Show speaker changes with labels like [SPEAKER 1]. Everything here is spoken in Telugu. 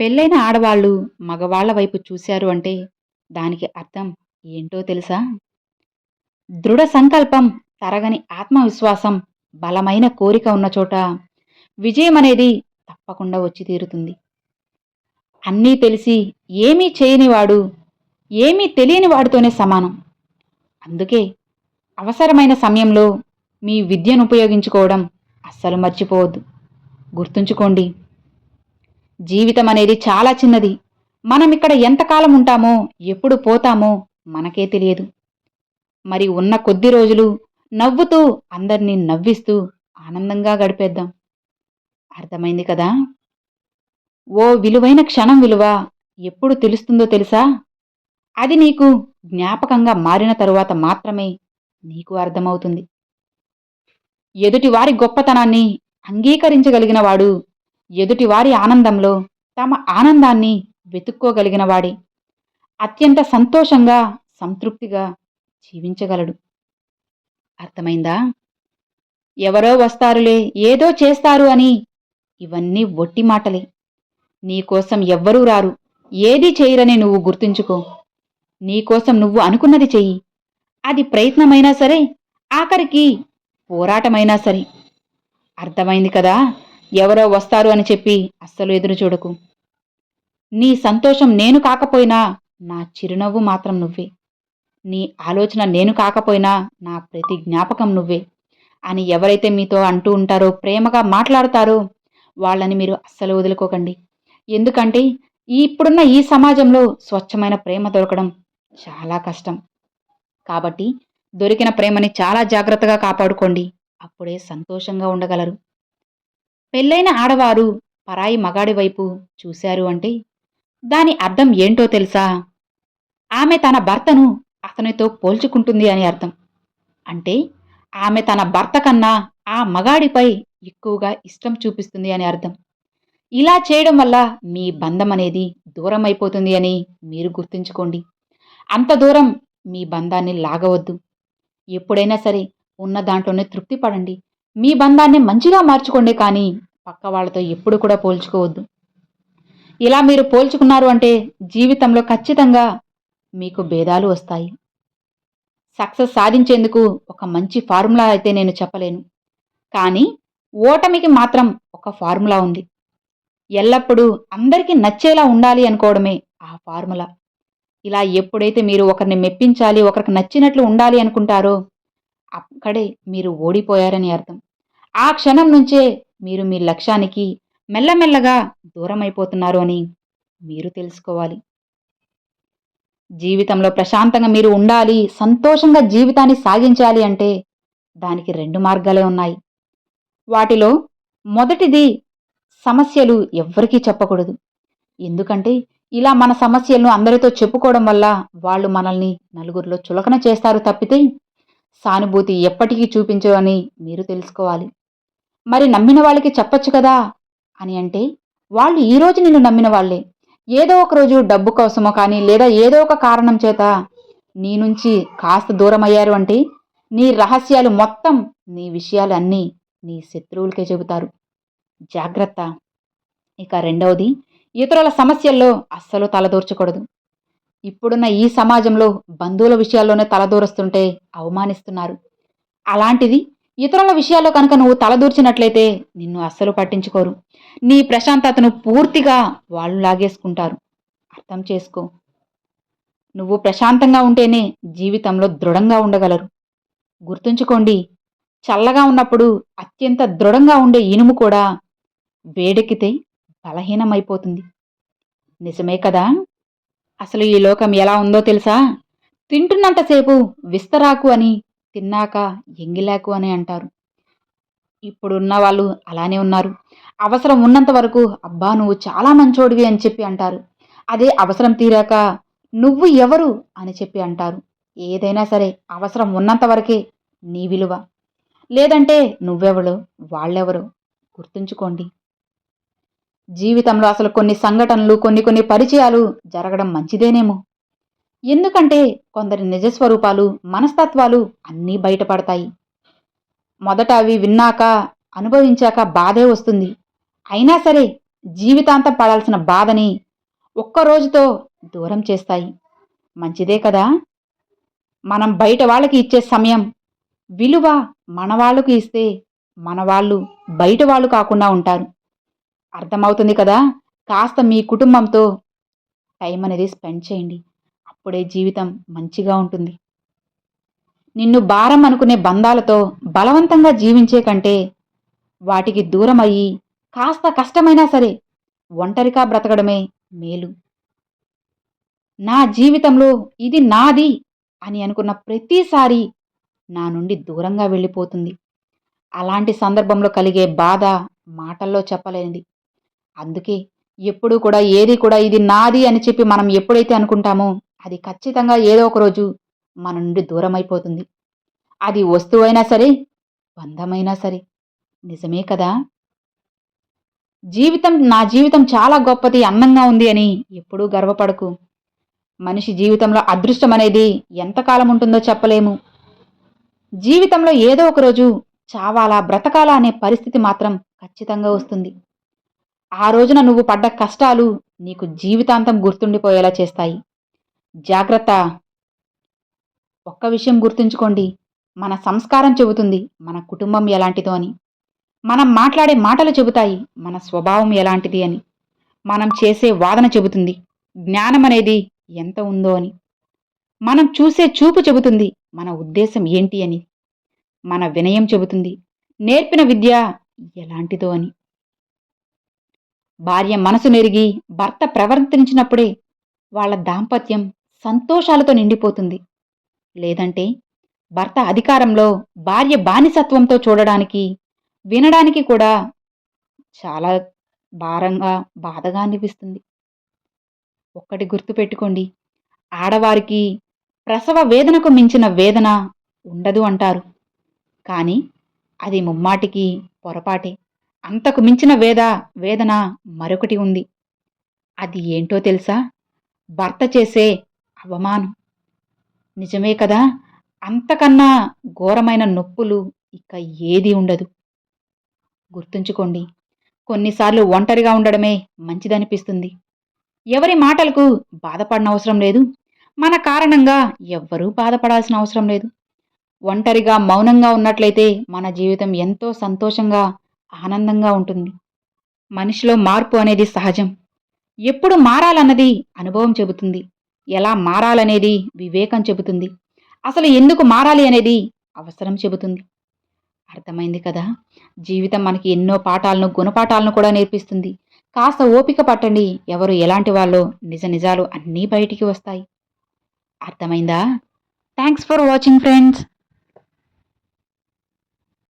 [SPEAKER 1] పెళ్ళైన ఆడవాళ్ళు మగవాళ్ళ వైపు చూశారు అంటే దానికి అర్థం ఏంటో తెలుసా? దృఢ సంకల్పం తరగని ఆత్మవిశ్వాసం బలమైన కోరిక ఉన్న చోట విజయం అనేది తప్పకుండా వచ్చి తీరుతుంది. అన్నీ తెలిసి ఏమీ చేయనివాడు ఏమీ తెలియని వాడితోనే సమానం. అందుకే అవసరమైన సమయంలో మీ విద్యను ఉపయోగించుకోవడం అస్సలు మర్చిపోవద్దు. గుర్తుంచుకోండి జీవితం అనేది చాలా చిన్నది. మనం ఇక్కడ ఎంతకాలం ఉంటామో ఎప్పుడు పోతామో మనకే తెలియదు. మరి ఉన్న కొద్ది రోజులు నవ్వుతూ అందరినీ నవ్విస్తూ ఆనందంగా గడిపేద్దాం. అర్థమైంది కదా? ఓ విలువైన క్షణం విలువ ఎప్పుడు తెలుస్తుందో తెలుసా? అది నీకు జ్ఞాపకంగా మారిన తరువాత మాత్రమే నీకు అర్థమవుతుంది. ఎదుటివారి గొప్పతనాన్ని అంగీకరించగలిగిన వాడు ఎదుటివారి ఆనందంలో తమ ఆనందాన్ని వెతుక్కోగలిగినవాడే. అత్యంత సంతోషంగా సంతృప్తిగా జీవించగలడు. అర్థమైందా? ఎవరో వస్తారులే ఏదో చేస్తారు అని ఇవన్నీ ఒట్టి మాటలే. నీకోసం ఎవ్వరూ రారు. ఏది చేయరని నువ్వు గుర్తుంచుకో. నీకోసం నువ్వు అనుకున్నది చెయ్యి. అది ప్రయత్నమైనా సరే ఆఖరికి పోరాటమైనా సరే. అర్థమైంది కదా? ఎవరో వస్తారు అని చెప్పి అస్సలు ఎదురు చూడకు. నీ సంతోషం నేను కాకపోయినా నా చిరునవ్వు మాత్రం నువ్వే. నీ ఆలోచన నేను కాకపోయినా నా ప్రతి జ్ఞాపకం నువ్వే అని ఎవరైతే మీతో అంటూ ఉంటారో ప్రేమగా మాట్లాడతారో వాళ్ళని మీరు అస్సలు వదులుకోకండి. ఎందుకంటే ఇప్పుడున్న ఈ సమాజంలో స్వచ్ఛమైన ప్రేమ దొరకడం చాలా కష్టం. కాబట్టి దొరికిన ప్రేమని చాలా జాగ్రత్తగా కాపాడుకోండి. అప్పుడే సంతోషంగా ఉండగలరు. పెళ్ళైన ఆడవారు పరాయి మగాడి వైపు చూశారు అంటే దాని అర్థం ఏంటో తెలుసా? ఆమె తన భర్తను అతనితో పోల్చుకుంటుంది అని అర్థం. అంటే ఆమె తన భర్త కన్నా ఆ మగాడిపై ఎక్కువగా ఇష్టం చూపిస్తుంది అని అర్థం. ఇలా చేయడం వల్ల మీ బంధం అనేది దూరం అయిపోతుంది అని మీరు గుర్తుంచుకోండి. అంత దూరం మీ బంధాన్ని లాగవద్దు. ఎప్పుడైనా సరే ఉన్న దాంట్లోనే తృప్తి పడండి మీ బంధాన్ని మంచిగా మార్చుకోండి కానీ పక్క వాళ్ళతో ఎప్పుడు కూడా పోల్చుకోవద్దు. ఇలా మీరు పోల్చుకున్నారు అంటే జీవితంలో ఖచ్చితంగా మీకు భేదాలు వస్తాయి. సక్సెస్ సాధించేందుకు ఒక మంచి ఫార్ములా అయితే నేను చెప్పలేను. కానీ ఓటమికి మాత్రం ఒక ఫార్ములా ఉంది. ఎల్లప్పుడూ అందరికీ నచ్చేలా ఉండాలి అనుకోవడమే ఆ ఫార్ములా. ఇలా ఎప్పుడైతే మీరు ఒకరిని మెప్పించాలి ఒకరికి నచ్చినట్లు ఉండాలి అనుకుంటారో అక్కడే మీరు ఓడిపోయారని అర్థం. ఆ క్షణం నుంచే మీరు మీ లక్ష్యానికి మెల్లమెల్లగా దూరం అని మీరు తెలుసుకోవాలి. జీవితంలో ప్రశాంతంగా మీరు ఉండాలి సంతోషంగా జీవితాన్ని సాగించాలి అంటే దానికి రెండు మార్గాలే ఉన్నాయి. వాటిలో మొదటిది సమస్యలు ఎవ్వరికీ చెప్పకూడదు. ఎందుకంటే ఇలా మన సమస్యలను అందరితో చెప్పుకోవడం వల్ల వాళ్ళు మనల్ని నలుగురిలో చులకన చేస్తారు తప్పితే సానుభూతి ఎప్పటికీ చూపించవని మీరు తెలుసుకోవాలి. మరి నమ్మిన వాళ్ళకి చెప్పొచ్చు కదా? అని అంటే వాళ్ళు ఈరోజు నిన్ను నమ్మిన వాళ్ళే. ఏదో ఒక రోజు డబ్బు కోసమో కానీ లేదా ఏదో ఒక కారణం చేత నీ నుంచి కాస్త దూరం అయ్యారు అంటే నీ రహస్యాలు మొత్తం నీ విషయాలు అన్నీ నీ శత్రువులకే చెబుతారు. జాగ్రత్త. ఇక రెండవది ఇతరుల సమస్యల్లో అస్సలు తలదూర్చకూడదు. ఇప్పుడున్న ఈ సమాజంలో బంధువుల విషయాల్లోనే తలదూరుస్తుంటే అవమానిస్తున్నారు. అలాంటిది ఇతరుల విషయాల్లో కనుక నువ్వు తలదూర్చినట్లయితే నిన్ను అస్సలు పట్టించుకోరు. నీ ప్రశాంతతను పూర్తిగా వాళ్ళు లాగేసుకుంటారు. అర్థం చేసుకో. నువ్వు ప్రశాంతంగా ఉంటేనే జీవితంలో దృఢంగా ఉండగలరు. గుర్తుంచుకోండి చల్లగా ఉన్నప్పుడు అత్యంత దృఢంగా ఉండే ఇనుము కూడా వేడెక్కితే బలహీనమైపోతుంది. నిజమే కదా? అసలు ఈ లోకం ఎలా ఉందో తెలుసా? తింటున్నంతసేపు విస్తరాకు అని తిన్నాక ఎంగిలాకు అని అంటారు. ఇప్పుడున్న వాళ్ళు అలానే ఉన్నారు. అవసరం ఉన్నంత వరకు అబ్బా నువ్వు చాలా మంచోడివి అని చెప్పి అంటారు. అదే అవసరం తీరాక నువ్వు ఎవరు అని చెప్పి అంటారు. ఏదైనా సరే అవసరం ఉన్నంత వరకే నీ విలువ. లేదంటే నువ్వెవడు వాళ్ళెవరు? గుర్తుంచుకోండి. జీవితంలో అసలు కొన్ని సంఘటనలు కొన్ని కొన్ని పరిచయాలు జరగడం మంచిదేనేమో. ఎందుకంటే కొందరి నిజస్వరూపాలు మనస్తత్వాలు అన్నీ బయటపడతాయి. మొదట అవి విన్నాక అనుభవించాక బాధే వస్తుంది. అయినా సరే జీవితాంతం పడాల్సిన బాధని ఒక్క రోజుతో దూరం చేస్తాయి. మంచిదే కదా? మనం బయట వాళ్ళకి ఇచ్చే సమయం విలువ మనవాళ్ళకు ఇస్తే మన వాళ్ళు బయట వాళ్ళు కాకుండా ఉంటారు. అర్థమవుతుంది కదా? కాస్త మీ కుటుంబంతో టైం అనేది స్పెండ్ చేయండి. అప్పుడే జీవితం మంచిగా ఉంటుంది. నిన్ను భారం అనుకునే బంధాలతో బలవంతంగా జీవించే కంటే వాటికి దూరం అయ్యి కాస్త కష్టమైనా సరే ఒంటరిగా బ్రతకడమే మేలు. నా జీవితంలో ఇది నాది అని అనుకున్న ప్రతిసారి నా నుండి దూరంగా వెళ్ళిపోతుంది. అలాంటి సందర్భంలో కలిగే బాధ మాటల్లో చెప్పలేనిది. అందుకే ఎప్పుడు కూడా ఏది కూడా ఇది నాది అని చెప్పి మనం ఎప్పుడైతే అనుకుంటామో అది ఖచ్చితంగా ఏదో ఒక రోజు మన నుండి దూరం అయిపోతుంది అది వస్తువైనా సరే బంధమైనా సరే. నిజమే కదా? జీవితం నా జీవితం చాలా గొప్పది అందంగా ఉంది అని ఎప్పుడూ గర్వపడకు. మనిషి జీవితంలో అదృష్టం అనేది ఎంతకాలం ఉంటుందో చెప్పలేము. జీవితంలో ఏదో ఒక రోజు చావాలా బ్రతకాలా అనే పరిస్థితి మాత్రం ఖచ్చితంగా వస్తుంది. ఆ రోజున నువ్వు పడ్డ కష్టాలు నీకు జీవితాంతం గుర్తుండిపోయేలా చేస్తాయి. జాగ్రత్త. ఒక్క విషయం గుర్తుంచుకోండి. మన సంస్కారం చెబుతుంది మన కుటుంబం ఎలాంటిదో అని. మనం మాట్లాడే మాటలు చెబుతాయి మన స్వభావం ఎలాంటిది అని. మనం చేసే వాదన చెబుతుంది జ్ఞానం అనేది ఎంత ఉందో అని. మనం చూసే చూపు చెబుతుంది మన ఉద్దేశం ఏంటి అని. మన వినయం చెబుతుంది నేర్పిన విద్య ఎలాంటిదో అని. భార్య మనసు నెరిగి భర్త ప్రవర్తించినప్పుడే వాళ్ళ దాంపత్యం సంతోషాలతో నిండిపోతుంది. లేదంటే భర్త అధికారంలో భార్య బానిసత్వంతో చూడడానికి వినడానికి కూడా చాలా భారంగా బాధగా అనిపిస్తుంది. ఒక్కటి గుర్తుపెట్టుకోండి ఆడవారికి ప్రసవ వేదనకు మించిన వేదన ఉండదు అంటారు. కానీ అది ముమ్మాటికి పొరపాటే. అంతకు మించిన వేద వేదన మరొకటి ఉంది. అది ఏంటో తెలుసా? భర్త చేసే అవమానం. నిజమే కదా? అంతకన్నా ఘోరమైన నొప్పులు ఇక ఏది ఉండదు. గుర్తుంచుకోండి కొన్నిసార్లు ఒంటరిగా ఉండడమే మంచిదనిపిస్తుంది. ఎవరి మాటలకు బాధపడనవసరం లేదు. మన కారణంగా ఎవ్వరూ బాధపడాల్సిన అవసరం లేదు. ఒంటరిగా మౌనంగా ఉన్నట్లయితే మన జీవితం ఎంతో సంతోషంగా ఆనందంగా ఉంటుంది. మనిషిలో మార్పు అనేది సహజం. ఎప్పుడు మారాలన్నది అనుభవం చెబుతుంది. ఎలా మారాలనేది వివేకం చెబుతుంది. అసలు ఎందుకు మారాలి అనేది అవసరం చెబుతుంది. అర్థమైంది కదా? జీవితం మనకి ఎన్నో పాఠాలను గుణపాఠాలను కూడా నేర్పిస్తుంది. కాస్త ఓపిక పట్టండి. ఎవరు ఎలాంటి వాళ్ళో? నిజ నిజాలు అన్నీ బయటికి వస్తాయి. అర్థమైందా? Thanks for watching friends